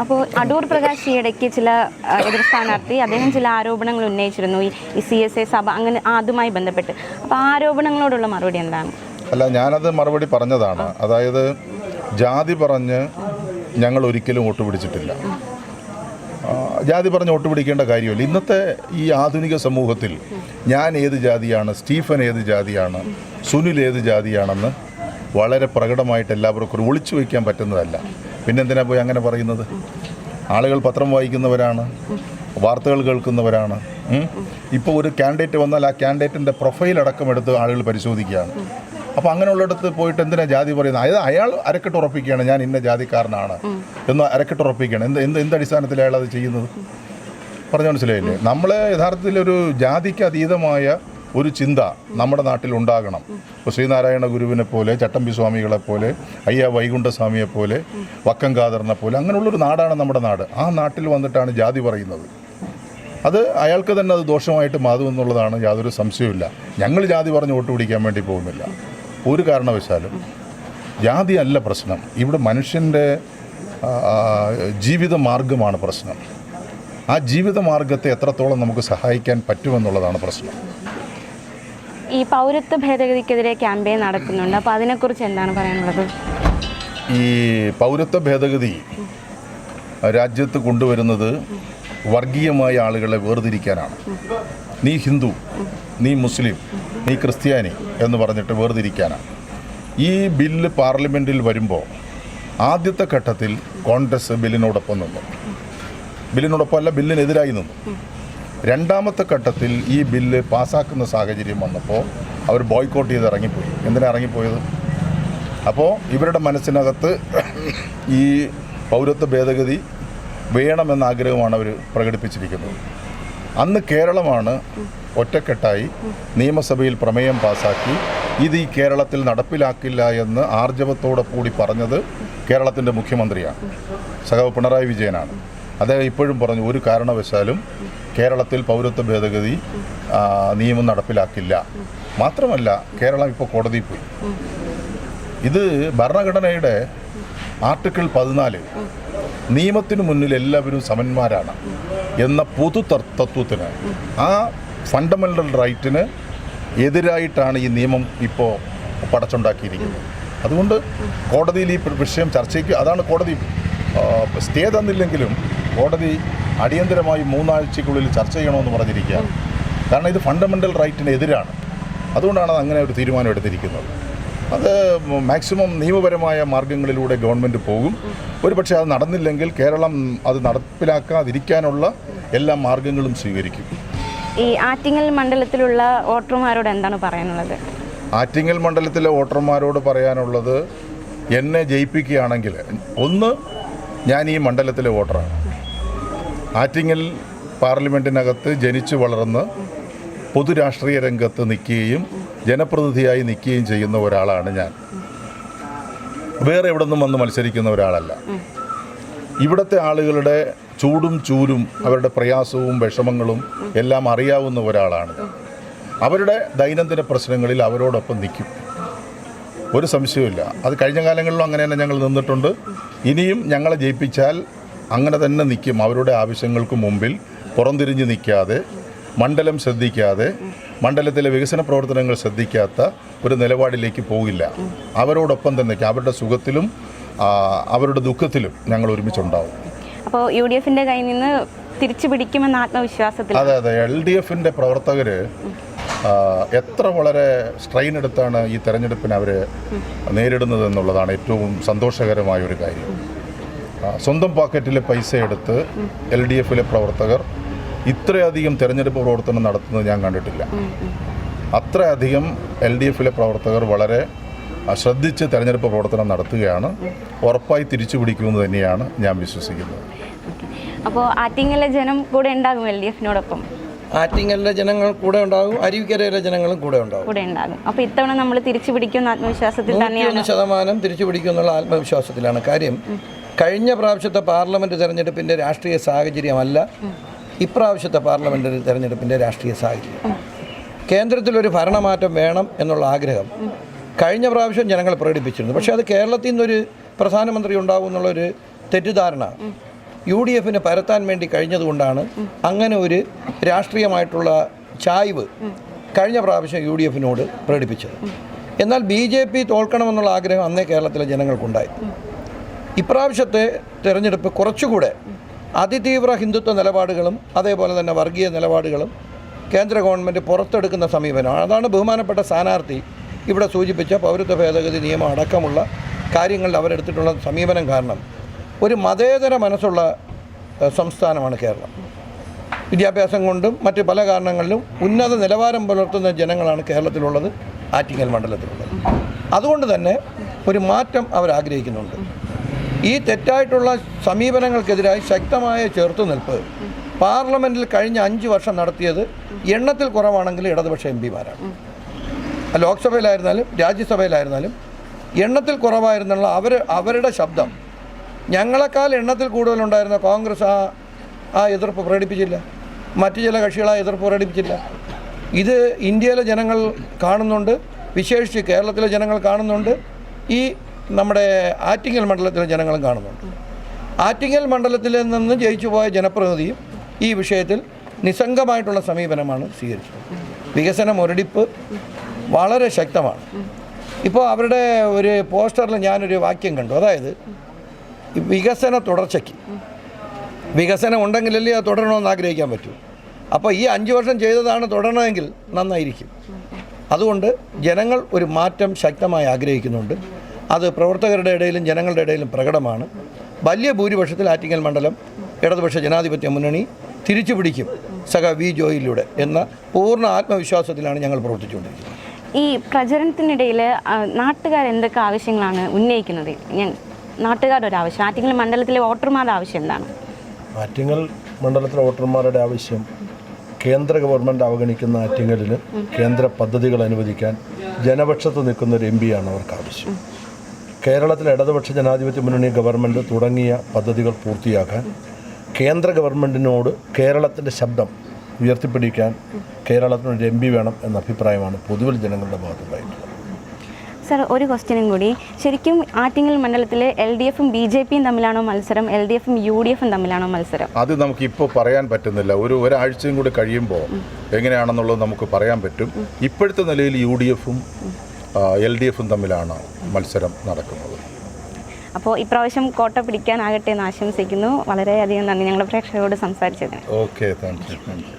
അപ്പോൾ അടൂർ പ്രകാശ് ഈയിടയ്ക്ക് ചില എതിർ സ്ഥാനാർത്ഥി അദ്ദേഹം ചില ആരോപണങ്ങൾ ഉന്നയിച്ചിരുന്നു. ഈ- സി എസ് എ സഭ അങ്ങനെ അതുമായി ബന്ധപ്പെട്ട്. അപ്പോൾ ആരോപണങ്ങളോടുള്ള മറുപടി എന്താണ്? അല്ല ഞാനത് മറുപടി പറഞ്ഞതാണ്. അതായത് ജാതി പറഞ്ഞ് ഞങ്ങൾ ഒരിക്കലും വോട്ട് പിടിച്ചിട്ടില്ല. ജാതി പറഞ്ഞ് വോട്ട് പിടിക്കേണ്ട കാര്യമില്ല. ഇന്നത്തെ ഈ ആധുനിക സമൂഹത്തിൽ ഞാൻ ഏത് ജാതിയാണ് സ്റ്റീഫൻ ഏത് ജാതിയാണ് സുനിൽ ഏത് ജാതിയാണെന്ന് വളരെ പ്രകടമായിട്ട് എല്ലാവർക്കും ഒളിച്ചു വയ്ക്കാൻ പറ്റുന്നതല്ല. പിന്നെന്തിനാ പോയി അങ്ങനെ പറയുന്നത്? ആളുകൾ പത്രം വായിക്കുന്നവരാണ് വാർത്തകൾ കേൾക്കുന്നവരാണ്. ഇപ്പോൾ ഒരു കാൻഡിഡേറ്റ് വന്നാൽ ആ കാൻഡിഡേറ്റിന്റെ പ്രൊഫൈൽ അടക്കം എടുത്ത് ആളുകൾ പരിശോധിക്കുകയാണ്. അപ്പോൾ അങ്ങനെയുള്ളിടത്ത് പോയിട്ട് എന്തിനാ ജാതി പറയുന്നത്? അതായത് അയാൾ അരക്കെട്ട് ഉറപ്പിക്കുകയാണ് ഞാൻ ഇന്ന ജാതിക്കാരനാണ് എന്ന് അരക്കെട്ട് ഉറപ്പിക്കുകയാണ്. എന്ത് എന്ത് എന്ത് അടിസ്ഥാനത്തിൽ അയാൾ അത് ചെയ്യുന്നത്? പറഞ്ഞു മനസ്സിലായില്ലേ? നമ്മൾ യഥാർത്ഥത്തിൽ ഒരു ജാതിക്ക് അതീതമായ ഒരു ചിന്ത നമ്മുടെ നാട്ടിൽ ഉണ്ടാകണം. ശ്രീനാരായണ ഗുരുവിനെ പോലെ ചട്ടമ്പി സ്വാമികളെ പോലെ അയ്യ വൈകുണ്ഠസ്വാമിയെ പോലെ വക്കം കാതറിനെ പോലെ അങ്ങനെയുള്ളൊരു നാടാണ് നമ്മുടെ നാട്. ആ നാട്ടിൽ വന്നിട്ടാണ് ജാതി പറയുന്നത്. അത് അയാൾക്ക് തന്നെ അത് ദോഷമായിട്ട് മാറുമെന്നുള്ളതാണ് യാതൊരു സംശയവുമില്ല. ഞങ്ങൾ ജാതി പറഞ്ഞ് വോട്ട് പിടിക്കാൻ വേണ്ടി പോകുന്നില്ല. ഒരു കാരണവശാലും ജാതി അല്ല പ്രശ്നം. ഇവിടെ മനുഷ്യന്റെ ജീവിത മാർഗമാണ് പ്രശ്നം. ആ ജീവിത മാർഗത്തെ എത്രത്തോളം നമുക്ക് സഹായിക്കാൻ പറ്റുമെന്നുള്ളതാണ് പ്രശ്നം. ഈ പൗരത്വ ഭേദഗതിക്കെതിരെ ക്യാമ്പയിൻ നടക്കുന്നുണ്ട് അപ്പോൾ അതിനെക്കുറിച്ച് എന്താണ് പറയാനുള്ളത്? ഈ പൗരത്വ ഭേദഗതി രാജ്യത്ത് കൊണ്ടുവരുന്നത് വർഗീയമായ ആളുകളെ വേർതിരിക്കാനാണ്. നീ ഹിന്ദു നീ മുസ്ലിം നീ ക്രിസ്ത്യാനി എന്ന് പറഞ്ഞിട്ട് വേർതിരിക്കാനാണ്. ഈ ബില്ല് പാർലമെന്റിൽ വരുമ്പോൾ ആദ്യത്തെ ഘട്ടത്തിൽ കോൺഗ്രസ് ബില്ലിനോടൊപ്പം നിന്നു. ബില്ലിനോടൊപ്പം അല്ല ബില്ലിനെതിരായി നിന്നു. രണ്ടാമത്തെ ഘട്ടത്തിൽ ഈ ബില്ല് പാസ്സാക്കുന്ന സാഹചര്യം വന്നപ്പോൾ അവർ ബോയ്ക്കോട്ട് ചെയ്ത് ഇറങ്ങിപ്പോയി. എന്തിനാണ് ഇറങ്ങിപ്പോയത്? അപ്പോൾ ഇവരുടെ മനസ്സിനകത്ത് ഈ പൗരത്വ ഭേദഗതി വേണമെന്ന ആഗ്രഹമാണ് അവർ പ്രകടിപ്പിച്ചിരിക്കുന്നത്. അന്ന് കേരളമാണ് ഒറ്റക്കെട്ടായി നിയമസഭയിൽ പ്രമേയം പാസാക്കി ഇത് ഈ കേരളത്തിൽ നടപ്പിലാക്കില്ല എന്ന് ആർജവത്തോടെ കൂടി പറഞ്ഞത് കേരളത്തിന്റെ മുഖ്യമന്ത്രിയാണ്. സഹവ് പിണറായി വിജയനാണ്. അദ്ദേഹം ഇപ്പോഴും പറഞ്ഞു ഒരു കാരണവശാലും കേരളത്തിൽ പൗരത്വ ഭേദഗതി നിയമം നടപ്പിലാക്കില്ല. മാത്രമല്ല കേരളം ഇപ്പോൾ കോടതിയിൽ പോയി. ഇത് ഭരണഘടനയുടെ ആർട്ടിക്കിൾ പതിനാല് നിയമത്തിന് മുന്നിൽ എല്ലാവരും സമന്മാരാണ് എന്ന പൊതു തത്വത്തിന് ആ ഫണ്ടമെന്റൽ റൈറ്റിന് എതിരായിട്ടാണ് ഈ നിയമം ഇപ്പോൾ പടച്ചുണ്ടാക്കിയിരിക്കുന്നത്. അതുകൊണ്ട് കോടതിയിൽ ഈ വിഷയം ചർച്ചയ്ക്ക് അതാണ് കോടതി സ്റ്റേ തന്നില്ലെങ്കിലും കോടതി അടിയന്തരമായി മൂന്നാഴ്ചയ്ക്കുള്ളിൽ ചർച്ച ചെയ്യണമെന്ന് പറഞ്ഞിരിക്കുകയാണ് കാരണം ഇത് ഫണ്ടമെന്റൽ റൈറ്റിന് എതിരാണ്. അതുകൊണ്ടാണ് അത് അങ്ങനെ ഒരു തീരുമാനം എടുത്തിരിക്കുന്നത്. അത് മാക്സിമം നിയമപരമായ മാർഗങ്ങളിലൂടെ ഗവൺമെന്റ് പോകും. ഒരു പക്ഷേ അത് നടന്നില്ലെങ്കിൽ കേരളം അത് നടപ്പിലാക്കാതിരിക്കാനുള്ള എല്ലാ മാർഗങ്ങളും സ്വീകരിക്കും. ഈ ആറ്റിങ്ങൽ മണ്ഡലത്തിലുള്ള വോട്ടർമാരോട് എന്താണ് പറയാനുള്ളത്? ആറ്റിങ്ങൽ മണ്ഡലത്തിലെ വോട്ടർമാരോട് പറയാനുള്ളത് എന്നെ ജയിപ്പിക്കുകയാണെങ്കിൽ ഒന്ന് ഞാൻ ഈ മണ്ഡലത്തിലെ വോട്ടറാണ്. ആറ്റിങ്ങൽ പാർലമെന്റിനകത്ത് ജനിച്ചു വളർന്ന് പൊതുരാഷ്ട്രീയ രംഗത്ത് നിൽക്കുകയും ജനപ്രതിനിധിയായി നിൽക്കുകയും ചെയ്യുന്ന ഒരാളാണ് ഞാൻ. വേറെ എവിടെ നിന്നും വന്ന് മത്സരിക്കുന്ന ഒരാളല്ല. ഇവിടുത്തെ ആളുകളുടെ ചൂടും ചൂരും അവരുടെ പ്രയാസവും വിഷമങ്ങളും എല്ലാം അറിയാവുന്ന ഒരാളാണ് അവരുടെ ദൈനംദിന പ്രശ്നങ്ങളിൽ അവരോടൊപ്പം നിൽക്കും. ഒരു സംശയവുമില്ല. അത് കഴിഞ്ഞ കാലങ്ങളിലും അങ്ങനെ തന്നെ ഞങ്ങൾ നിന്നിട്ടുണ്ട്. ഇനിയും ഞങ്ങളെ ജയിപ്പിച്ചാൽ അങ്ങനെ തന്നെ നിൽക്കും. അവരുടെ ആവശ്യങ്ങൾക്ക് മുമ്പിൽ പുറംതിരിഞ്ഞ് നിൽക്കാതെ മണ്ഡലം ശ്രദ്ധിക്കാതെ മണ്ഡലത്തിലെ വികസന പ്രവർത്തനങ്ങൾ ശ്രദ്ധിക്കാത്ത ഒരു നിലപാടിലേക്ക് പോകില്ല. അവരോടൊപ്പം തന്നെ അവരുടെ സുഖത്തിലും അവരുടെ ദുഃഖത്തിലും ഞങ്ങൾ ഒരുമിച്ചുണ്ടാവും. അപ്പോൾ യു ഡി എഫിന്റെ കയ്യിൽ നിന്ന് തിരിച്ചു പിടിക്കുമെന്ന ആത്മവിശ്വാസത്തിൽ അതെ അതെ. എൽ ഡി എഫിന്റെ പ്രവർത്തകർ എത്ര വളരെ സ്ട്രെയിൻ എടുത്താണ് ഈ തെരഞ്ഞെടുപ്പിനെ അവർ നേരിടുന്നത് എന്നുള്ളതാണ് ഏറ്റവും സന്തോഷകരമായ ഒരു കാര്യം. സ്വന്തം പാക്കറ്റിലെ പൈസ എടുത്ത് എൽ ഡി എഫിലെ പ്രവർത്തകർ ഇത്രയധികം തെരഞ്ഞെടുപ്പ് പ്രവർത്തനം നടത്തുന്നത് ഞാൻ കണ്ടിട്ടില്ല. അത്രയധികം എൽ ഡി എഫിലെ പ്രവർത്തകർ വളരെ ശ്രദ്ധിച്ച് തെരഞ്ഞെടുപ്പ് പ്രവർത്തനം നടത്തുകയാണ്. ഉറപ്പായി തിരിച്ചു പിടിക്കുമെന്ന് തന്നെയാണ് ഞാൻ വിശ്വസിക്കുന്നത്. അപ്പോൾ ആറ്റിങ്ങലെ ജനം കൂടെ ഉണ്ടാകും എൽ ഡി എഫിനോടൊപ്പം ആറ്റിങ്ങലിലെ ജനങ്ങൾ കൂടെ ഉണ്ടാകും അരുവിക്കരയിലെ ജനങ്ങളും കൂടെ ഉണ്ടാകും. കൂടെ ഉണ്ടാകും. അപ്പോൾ ഇത്തവണ നമ്മൾ തിരിച്ചു പിടിക്കുന്ന ആത്മവിശ്വാസത്തിൽ തന്നെയാണ്? ശതമാനം തിരിച്ചു പിടിക്കുന്നുള്ള ആത്മവിശ്വാസത്തിലാണ് കാര്യം. കഴിഞ്ഞ പ്രാവശ്യത്തെ പാർലമെന്റ് തെരഞ്ഞെടുപ്പിന്റെ രാഷ്ട്രീയ സാഹചര്യമല്ല ഇപ്രാവശ്യത്തെ പാർലമെന്റ് തെരഞ്ഞെടുപ്പിന്റെ രാഷ്ട്രീയ സാഹചര്യം. കേന്ദ്രത്തിലൊരു ഭരണമാറ്റം വേണം എന്നുള്ള ആഗ്രഹം കഴിഞ്ഞ പ്രാവശ്യം ജനങ്ങൾ പ്രകടിപ്പിച്ചിരുന്നു. പക്ഷേ അത് കേരളത്തിൽ നിന്നൊരു പ്രധാനമന്ത്രി ഉണ്ടാവും എന്നുള്ളൊരു തെറ്റിദ്ധാരണ യു ഡി എഫിന് പരത്താൻ വേണ്ടി കഴിഞ്ഞതുകൊണ്ടാണ് അങ്ങനെ ഒരു രാഷ്ട്രീയമായിട്ടുള്ള ചായ്വ് കഴിഞ്ഞ പ്രാവശ്യം യു ഡി എഫിനോട് പ്രകടിപ്പിച്ചത്. എന്നാൽ ബി ജെ പി തോൽക്കണമെന്നുള്ള ആഗ്രഹം അന്നേ കേരളത്തിലെ ജനങ്ങൾക്കുണ്ടായി. ഇപ്രാവശ്യത്തെ തിരഞ്ഞെടുപ്പ് കുറച്ചുകൂടെ അതിതീവ്ര ഹിന്ദുത്വ നിലപാടുകളും അതേപോലെ തന്നെ വർഗീയ നിലപാടുകളും കേന്ദ്ര ഗവൺമെന്റ് പുറത്തെടുക്കുന്ന സമീപനമാണ് അതാണ് ബഹുമാനപ്പെട്ട സ്ഥാനാർത്ഥി ഇവിടെ സൂചിപ്പിച്ച പൗരത്വ ഭേദഗതി നിയമം അടക്കമുള്ള കാര്യങ്ങളിൽ അവരെടുത്തിട്ടുള്ള സമീപനം കാരണം. ഒരു മതേതര മനസ്സുള്ള സംസ്ഥാനമാണ് കേരളം. വിദ്യാഭ്യാസം കൊണ്ടും മറ്റ് പല കാരണങ്ങളിലും ഉന്നത നിലവാരം പുലർത്തുന്ന ജനങ്ങളാണ് കേരളത്തിലുള്ളത് ആറ്റിങ്ങൽ മണ്ഡലത്തിലുള്ളത്. അതുകൊണ്ട് തന്നെ ഒരു മാറ്റം അവർ ആഗ്രഹിക്കുന്നുണ്ട് ഈ തെറ്റായിട്ടുള്ള സമീപനങ്ങൾക്കെതിരായി ശക്തമായ ചെറുത്തുനിൽപ്പ്. പാർലമെന്റിൽ കഴിഞ്ഞ അഞ്ച് വർഷം നടത്തിയത് എണ്ണത്തിൽ കുറവാണെങ്കിലും ഇടതുപക്ഷ എം പിമാരാണ്. ലോക്സഭയിലായിരുന്നാലും രാജ്യസഭയിലായിരുന്നാലും എണ്ണത്തിൽ കുറവായിരുന്നുള്ള അവർ അവരുടെ ശബ്ദം. ഞങ്ങളെക്കാൾ എണ്ണത്തിൽ കൂടുതലുണ്ടായിരുന്ന കോൺഗ്രസ് ആ ആ എതിർപ്പ് പ്രകടിപ്പിച്ചില്ല. മറ്റു ചില കക്ഷികൾ ആ എതിർപ്പ് പ്രകടിപ്പിച്ചില്ല. ഇത് ഇന്ത്യയിലെ ജനങ്ങൾ കാണുന്നുണ്ട് വിശേഷിച്ച് കേരളത്തിലെ ജനങ്ങൾ കാണുന്നുണ്ട്. ഈ നമ്മുടെ ആറ്റിങ്ങൽ മണ്ഡലത്തിലെ ജനങ്ങളും കാണുന്നുണ്ട്. ആറ്റിങ്ങൽ മണ്ഡലത്തിൽ നിന്ന് ജയിച്ചു പോയ ജനപ്രതിനിധിയും ഈ വിഷയത്തിൽ നിസ്സംഗമായിട്ടുള്ള സമീപനമാണ് സ്വീകരിച്ചത്. വികസന മുരടിപ്പ് വളരെ ശക്തമാണ്. ഇപ്പോൾ അവരുടെ ഒരു പോസ്റ്ററിൽ ഞാനൊരു വാക്യം കണ്ടു. അതായത് വികസന തുടർച്ചയ്ക്ക്. വികസനം ഉണ്ടെങ്കിലല്ലേ അത് തുടരണമെന്ന് ആഗ്രഹിക്കാൻ പറ്റൂ. അപ്പോൾ ഈ അഞ്ച് വർഷം ചെയ്തതാണ് തുടരണമെങ്കിൽ നന്നായിരിക്കും. അതുകൊണ്ട് ജനങ്ങൾ ഒരു മാറ്റം ശക്തമായി ആഗ്രഹിക്കുന്നുണ്ട്. അത് പ്രവർത്തകരുടെ ഇടയിലും ജനങ്ങളുടെ ഇടയിലും പ്രകടമാണ്. വലിയ ഭൂരിപക്ഷത്തിൽ ആറ്റിങ്ങൽ മണ്ഡലം ഇടതുപക്ഷ ജനാധിപത്യ മുന്നണി തിരിച്ചു പിടിക്കും സഖ വി ജോയിലൂടെ എന്ന പൂർണ ആത്മവിശ്വാസത്തിലാണ് ഞങ്ങൾ പ്രവർത്തിച്ചുകൊണ്ടിരിക്കുന്നത്. ഈ പ്രചരണത്തിനിടയിൽ നാട്ടുകാർ എന്തൊക്കെ ആവശ്യങ്ങളാണ് ഉന്നയിക്കുന്നത്? ഞാൻ നാട്ടുകാരുടെ ഒരു ആവശ്യം ആറ്റിങ്ങൽ മണ്ഡലത്തിലെ വോട്ടർമാരുടെ ആവശ്യം എന്താണ്? ആറ്റിങ്ങൽ മണ്ഡലത്തിലെ വോട്ടർമാരുടെ ആവശ്യം കേന്ദ്ര ഗവൺമെന്റ് അവഗണിക്കുന്ന ആറ്റിങ്ങലിന് കേന്ദ്ര പദ്ധതികൾ അനുവദിക്കാൻ ജനപക്ഷത്ത് നിൽക്കുന്ന ഒരു എം പിയാണ് അവർക്ക് ആവശ്യം. കേരളത്തിലെ ഇടതുപക്ഷ ജനാധിപത്യ മുന്നണി ഗവൺമെന്റ് തുടങ്ങിയ പദ്ധതികൾ പൂർത്തിയാക്കാൻ കേന്ദ്ര ഗവൺമെന്റിനോട് കേരളത്തിന്റെ ശബ്ദം ഉയർത്തിപ്പിടിക്കാൻ കേരളത്തിനൊരു എം പി വേണം എന്ന അഭിപ്രായമാണ് പൊതുവിൽ ജനങ്ങളുടെ ഭാഗത്തുണ്ടായിട്ടുള്ളത്. സർ ഒരു ക്വസ്റ്റ്യനും കൂടി. ശരിക്കും ആറ്റിങ്ങൽ മണ്ഡലത്തിൽ എൽ ഡി എഫും ബി ജെ പിയും തമ്മിലാണോ മത്സരം? എൽ ഡി എഫും യു ഡി എഫും തമ്മിലാണോ മത്സരം? അത് നമുക്ക് ഇപ്പോൾ പറയാൻ പറ്റുന്നില്ല. ഒരു ഒരാഴ്ചയും കൂടി കഴിയുമ്പോൾ എങ്ങനെയാണെന്നുള്ളത് നമുക്ക് പറയാൻ പറ്റും. ഇപ്പോഴത്തെ നിലയിൽ യു ഡി എഫും എൽ ഡി എഫും തമ്മിലാണ് മത്സരം നടക്കുന്നത്. അപ്പോൾ ഇപ്രാവശ്യം കോട്ട പിടിക്കാനാകട്ടെ എന്ന് ആശംസിക്കുന്നു. വളരെയധികം നന്ദി ഞങ്ങളുടെ പ്രേക്ഷകരോട് സംസാരിച്ചതിന്. Okay thank you thank you.